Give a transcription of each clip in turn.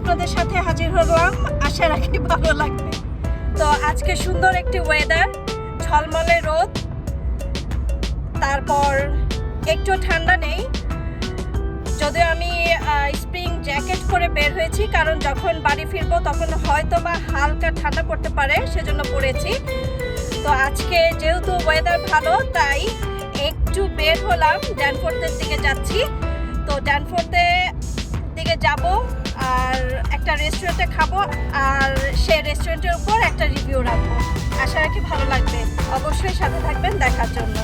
আপনাদের সাথে হাজির হলাম। আশা রাখি ভালো লাগবে। তো আজকে সুন্দর একটি ওয়েদার ঝলমলে রোদ, তারপর একটু ঠান্ডা নেই। যদিও আমি স্প্রিং জ্যাকেট পরে বের হয়েছি, কারণ যখন বাড়ি ফিরবো তখন হয়তো বা হালকা ঠান্ডা পড়তে পারে, সেজন্য পড়েছি। তো আজকে যেহেতু ওয়েদার ভালো, তাই একটু বের হলাম। ড্যানফোর্টের দিকে যাচ্ছি। তো ড্যানফোর্টে দিকে যাব। আর একটা রেস্টুরেন্টে খাব, আর সেই রেস্টুরেন্টের উপর একটা রিভিউ রাখব। আশা রাখি ভালো লাগবে। অবশ্যই সাথে থাকবেন, দেখার জন্য।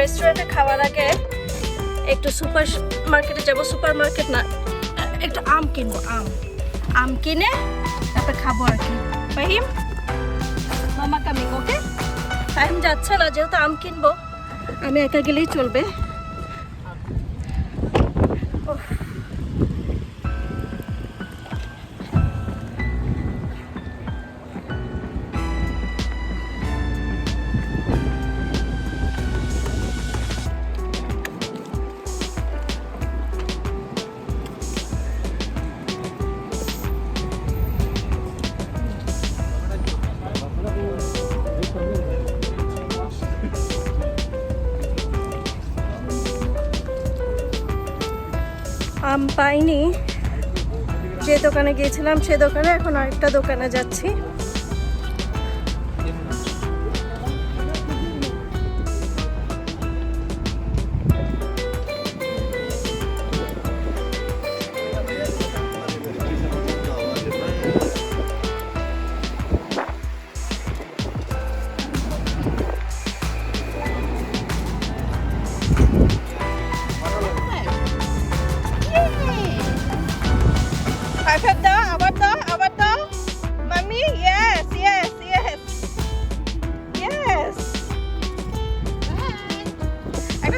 রেস্টুরেন্টে খাওয়ার আগে একটু সুপার মার্কেটে যাব সুপার মার্কেট না, একটু আম কিনবো, আম। আম কিনে তারপরে খাব আর কি। ফাহিম, মামা কামিং ওকে? টাইম যাচ্ছে না, যেহেতু আম কিনবো, আমি একা গেলেই চলবে। আম পাইনি। যে দোকানে গিয়েছিলাম সে দোকানে এখন আরেকটা দোকানে যাচ্ছি।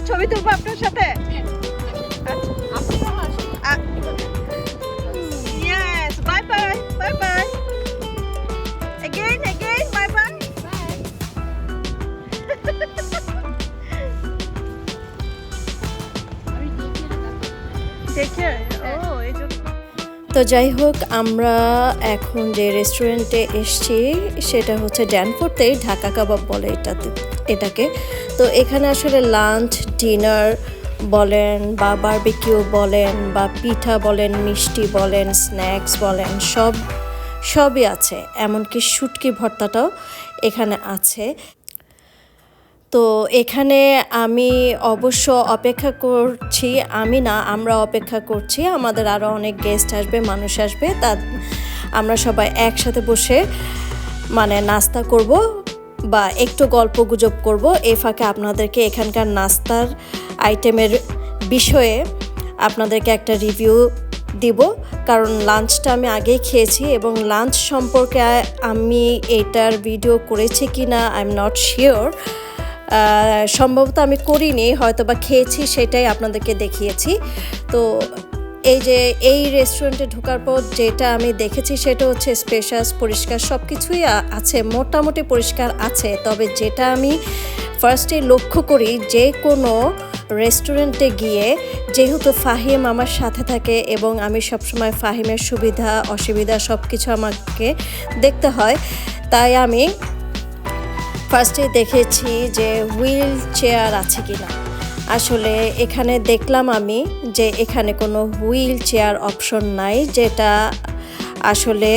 ছবি তুলবো আপনার সাথে? জন্য তো যাই হোক, আমরা এখন যে রেস্টুরেন্টে এসছি, সেটা হচ্ছে ড্যানফোর্টেই ঢাকা কাবাব বলে এটাতে। এটাকে। তো এখানে আসলে লাঞ্চ ডিনার বলেন বা বারবিকিউ বলেন বা পিঠা বলেন, মিষ্টি বলেন স্ন্যাক্স বলেন, সব, সবই আছে। এমনকি শুটকি ভর্তাটাও এখানে আছে। তো এখানে আমি অবশ্য অপেক্ষা করছি, আমি না, আমরা অপেক্ষা করছি। আমাদের আরও অনেক গেস্ট আসবে, মানুষ আসবে। তা আমরা সবাই একসাথে বসে মানে নাস্তা করব। বা একটু গল্প গুজব করব। এই ফাঁকে আপনাদেরকে এখানকার নাস্তার আইটেমের বিষয়ে আপনাদেরকে একটা রিভিউ দিব। কারণ লাঞ্চটা আমি আগেই খেয়েছি এবং লাঞ্চ সম্পর্কে আমি এটার ভিডিও করেছি কি না আই এম নট শিওর সম্ভবত আমি করিনি হয়তো বা খেয়েছি, সেটাই আপনাদেরকে দেখিয়েছি। তো এই যে এই রেস্টুরেন্টে ঢোকার পর যেটা আমি দেখেছি সেটা হচ্ছে স্পেশাস পরিষ্কার সব কিছুই আছে, মোটামুটি পরিষ্কার আছে। তবে যেটা আমি ফার্স্টে লক্ষ্য করি যে কোনো রেস্টুরেন্টে গিয়ে যেহেতু ফাহিম আমার সাথে থাকে এবং আমি সবসময় ফাহিমের সুবিধা, অসুবিধা সব কিছু আমাকে দেখতে হয়, তাই আমি ফার্স্টে দেখেছি যে হুইল চেয়ার আছে কিনা। আসলে এখানে দেখলাম আমি যে এখানে কোনো হুইল চেয়ার অপশন নাই, যেটা আসলে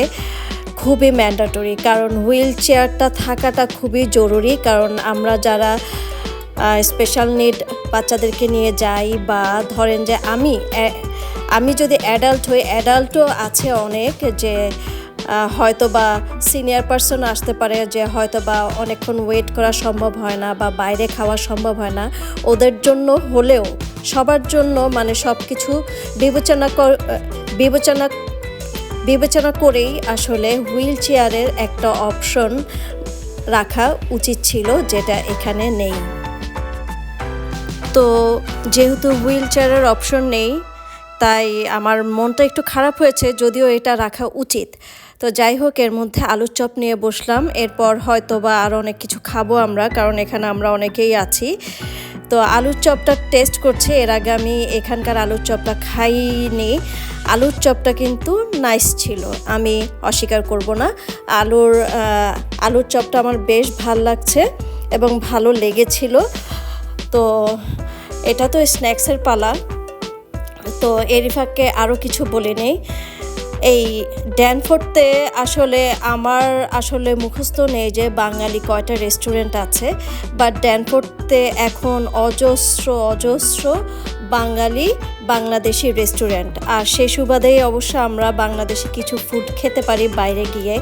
খুবই ম্যান্ডাটরি। কারণ হুইল চেয়ারটা থাকাটা খুবই জরুরি, কারণ আমরা যারা স্পেশাল নিড বাচ্চাদেরকে নিয়ে যাই বা ধরেন যে আমি আমি যদি অ্যাডাল্ট হই অ্যাডাল্টও আছে অনেক যে হয়তো বা সিনিয়র পার্সন আসতে পারে যে হয়তো বা অনেকক্ষণ ওয়েট করা সম্ভব হয় না বা বাইরে খাওয়া সম্ভব হয় না। ওদের জন্য হলেও সবার জন্য মানে সব কিছু বিবেচনা বিবেচনা বিবেচনা করেই আসলে হুইল চেয়ারের একটা অপশন রাখা উচিত ছিল যেটা এখানে নেই। তো যেহেতু হুইল চেয়ারের অপশন নেই, তাই আমার মনটা একটু খারাপ হয়েছে, যদিও এটা রাখা উচিত। তো যাই হোক, এর মধ্যে আলুর চপ নিয়ে বসলাম। এরপর হয়তো বা আরও অনেক কিছু খাব আমরা, কারণ এখানে আমরা অনেকেই আছি। তো আলুর চপটা টেস্ট করছে, এর আগে আমি এখানকার আলুর চপটা খাইনি। আলুর চপটা কিন্তু নাইস ছিল, আমি অস্বীকার করব না। আলুর আলুর চপটা আমার বেশ ভালো লাগছে এবং ভালো লেগেছিল। তো এটা তো স্ন্যাক্সের পালা। তো এরিফাকে আরও কিছু বলে নেই। এই ড্যানফোর্ডতে আসলে আমার আসলে মুখস্থ নেই যে বাঙালি কয়টা রেস্টুরেন্ট আছে বাট ড্যানফোর্ডতে এখন অজস্র অজস্র বাঙালি বাংলাদেশি রেস্টুরেন্ট আর সেই সুবাদেই অবশ্য আমরা বাংলাদেশি কিছু ফুড খেতে পারি বাইরে গিয়ে।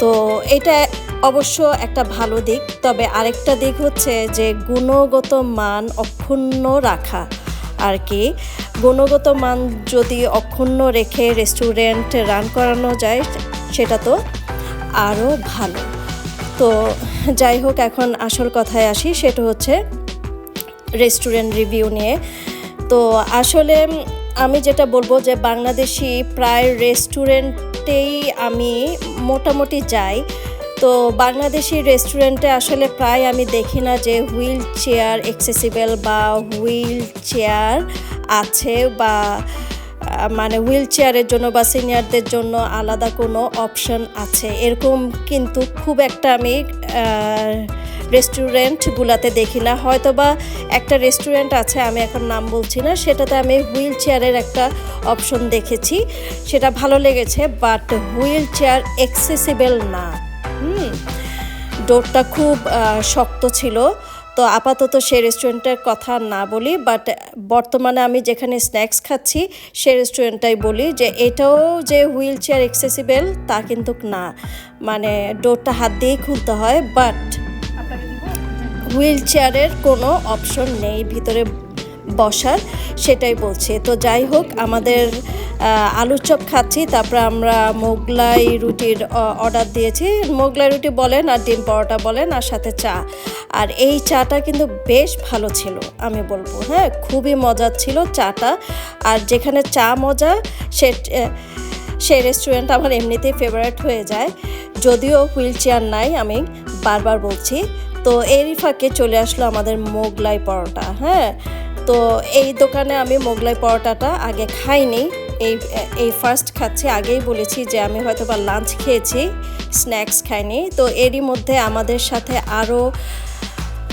তো এটা অবশ্য একটা ভালো দিক, তবে আরেকটা দিক হচ্ছে যে গুণগত মান অক্ষুণ্ণ রাখা আর কি। গুণগত মান যদি অক্ষুণ্ণ রেখে রেস্টুরেন্ট রান করানো যায়, সেটা তো আরও ভালো। তো যাই হোক, এখন আসল কথায় আসি, সেটা হচ্ছে রেস্টুরেন্ট রিভিউ নিয়ে। তো আসলে আমি যেটা বলব যে, বাংলাদেশি প্রায় রেস্টুরেন্টেই আমি মোটামুটি যাই। তো বাংলাদেশি রেস্টুরেন্টে আসলে প্রায় আমি দেখি না যে হুইল চেয়ার এক্সেসিবল বা হুইল চেয়ার আছে বা মানে হুইল চেয়ারের জন্য বা সিনিয়রদের জন্য আলাদা কোনো অপশন আছে। এরকম কিন্তু খুব একটা আমি রেস্টুরেন্টগুলোতে দেখি না। হয়তো বা একটা রেস্টুরেন্ট আছে, আমি এখন নাম বলছি না, সেটাতে আমি হুইল চেয়ারের একটা অপশন দেখেছি। সেটা ভালো লেগেছে বাট হুইল চেয়ার এক্সেসিবল না। হুম ডোরটা খুব শক্ত ছিল। তো আপাতত সে রেস্টুরেন্টের কথা না বলি বাট বর্তমানে আমি যেখানে স্ন্যাক্স খাচ্ছি সে রেস্টুরেন্টটাই বলি যে এটাও যে হুইল চেয়ার এক্সেসিবেল তা কিন্তু না। মানে ডোরটা হাত দিয়েই খুলতে হয় বাট হুইল চেয়ারের কোনো অপশন নেই ভিতরে বসার, সেটাই বলছি। তো যাই হোক, আমাদের আলুর চপ খাচ্ছি, তারপরে আমরা মোগলাই রুটির অর্ডার দিয়েছি। মোগলাই রুটি বলেন আর ডিম পরোটা বলেন আর সাথে চা। আর এই চাটা কিন্তু বেশ ভালো ছিল, আমি বলব। হ্যাঁ খুবই মজার ছিল চাটা। আর যেখানে চা মজা, সে সেই রেস্টুরেন্ট আমার এমনিতেই ফেভারিট হয়ে যায়। যদিও হুইল চেয়ার নাই, আমি বারবার বলছি। তো এরই ফাঁকে চলে আসলো আমাদের মোগলাই পরোটা হ্যাঁ। তো এই দোকানে আমি মোগলাই পরোটাটা আগে খাইনি। এই এই ফার্স্ট খাচ্ছি, আগেই বলেছি যে আমি হয়তো বা লাঞ্চ খেয়েছি স্ন্যাক্স খাইনি। তো এরই মধ্যে আমাদের সাথে আরও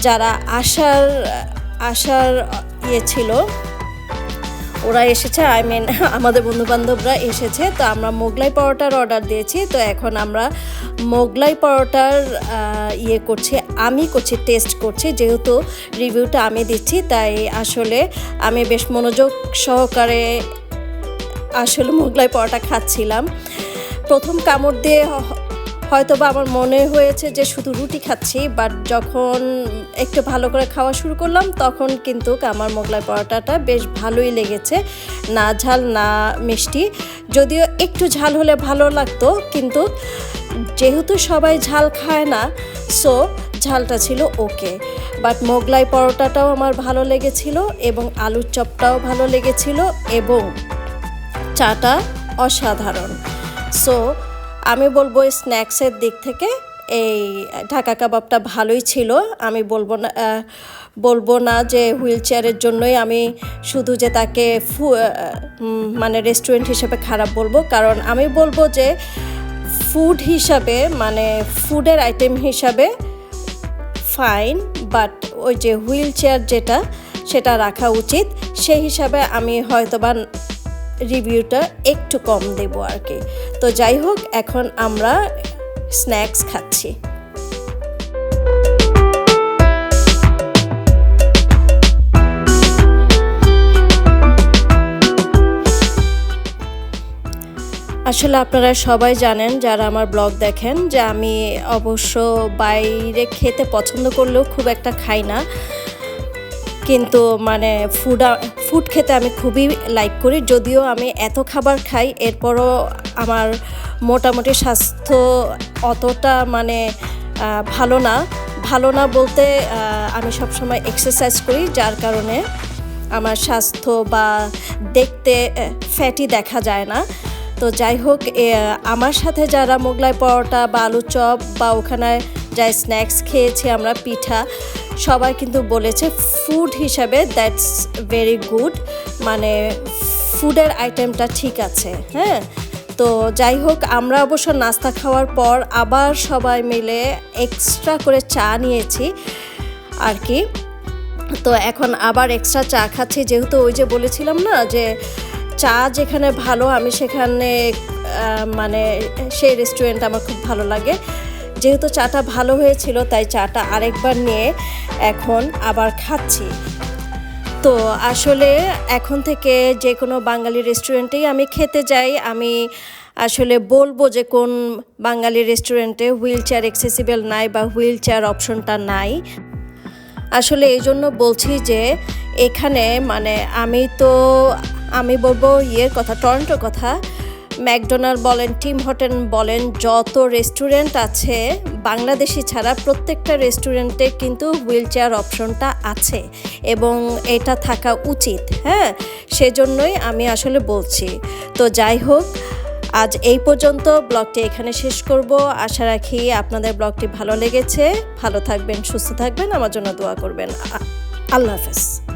যারা আসার আসার ইয়ে ছিল ওরা এসেছে আই মিন আমাদের বন্ধু বান্ধবরা এসেছে, তো আমরা মোগলাই পরোটার অর্ডার দিয়েছি, তো এখন আমরা মোগলাই পরোটার ইয়ে করছি, আমি করছি টেস্ট করছি, যেহেতু রিভিউটা আমি দিচ্ছি, তাই আসলে আমি বেশ মনোযোগ সহকারে আসলে মোগলাই পরোটা খাচ্ছিলাম। প্রথম কামড় দিয়ে হয়তো বা আমার মনে হয়েছে যে শুধু রুটি খাচ্ছি বাট যখন একটু ভালো করে খাওয়া শুরু করলাম, তখন কিন্তু আমার মোগলাই পরোটাটা বেশ ভালোই লেগেছে। না ঝাল, না মিষ্টি। যদিও একটু ঝাল হলে ভালো লাগতো, কিন্তু যেহেতু সবাই ঝাল খায় না সো ঝালটা ছিল ওকে বাট মোগলাই পরোটাটাও আমার ভালো লেগেছিল এবং আলুর চপটাও ভালো লেগেছিল এবং চাটা অসাধারণ। সো আমি বলব স্ন্যাক্সের দিক থেকে এই ঢাকা কাবাবটা ভালোই ছিল। আমি বলব না বলব না যে হুইল চেয়ারের জন্যই আমি শুধু যে তাকে ফু মানে রেস্টুরেন্ট হিসেবে খারাপ বলব। কারণ আমি বলব যে ফুড হিসাবে মানে ফুডের আইটেম হিসাবে ফাইন বাট ওই যে হুইল চেয়ার যেটা, সেটা রাখা উচিত। সেই হিসাবে আমি হয়তোবা রিভিউটা একটু কম দেবো আর কি। তো যাই হোক, এখন আমরা স্ন্যাক্স খাচ্ছি। আসলে আপনারা সবাই জানেন, যারা আমার ব্লগ দেখেন, যে আমি অবশ্য বাইরে খেতে পছন্দ করলেও খুব একটা খাই না। কিন্তু মানে ফুড ফুড খেতে আমি খুবই লাইক করি। যদিও আমি এত খাবার খাই, এরপরও আমার মোটামুটি স্বাস্থ্য অতটা মানে ভালো না। ভালো না বলতে আমি সবসময় এক্সারসাইজ করি, যার কারণে আমার স্বাস্থ্য বা দেখতে ফ্যাটি দেখা যায় না। তো যাই হোক আমার সাথে যারা মোগলাই পরোটা বা আলু চপ বা ওখানে যাই স্ন্যাক্স খেয়েছি আমরা, পিঠা সবাই কিন্তু বলেছে ফুড হিসাবে দ্যাটস ভেরি গুড মানে ফুডের আইটেমটা ঠিক আছে হ্যাঁ? তো যাই হোক, আমরা অবশ্য নাস্তা খাওয়ার পর আবার সবাই মিলে এক্সট্রা করে চা নিয়েছি আর কি। তো এখন আবার এক্সট্রা চা খাচ্ছি, যেহেতু ওই যে বলেছিলাম না যে চা যেখানে ভালো আমি সেখানে মানে সেই রেস্টুরেন্ট আমার খুব ভালো লাগে। যেহেতু চাটা ভালো হয়েছিল, তাই চাটা আরেকবার নিয়ে এখন আবার খাচ্ছি। তো আসলে এখন থেকে যে কোনো বাঙালি রেস্টুরেন্টেই আমি খেতে যাই। আমি আসলে বলব যে কোন বাঙালি রেস্টুরেন্টে হুইল চেয়ার অ্যাক্সেসিবল নাই বা হুইল চেয়ার অপশনটা নাই। আসলে এই জন্য বলছি যে এখানে মানে আমি তো, আমি বলব ইয়ের কথা টরন্টোর কথা। ম্যাকডোনাল্ড বলেন, টিম হোটেল বলেন, যত রেস্টুরেন্ট আছে, বাংলাদেশি ছাড়া প্রত্যেকটা রেস্টুরেন্টে কিন্তু হুইল চেয়ার অপশনটা আছে এবং এটা থাকা উচিত। হ্যাঁ সেজন্যই আমি আসলে বলছি। তো যাই হোক, আজ এই পর্যন্ত ব্লগটি এখানে শেষ করব। আশা রাখি আপনাদের ব্লগটি ভালো লেগেছে। ভালো থাকবেন, সুস্থ থাকবেন। আমার জন্য দোয়া করবেন। আল্লাহ হাফেজ।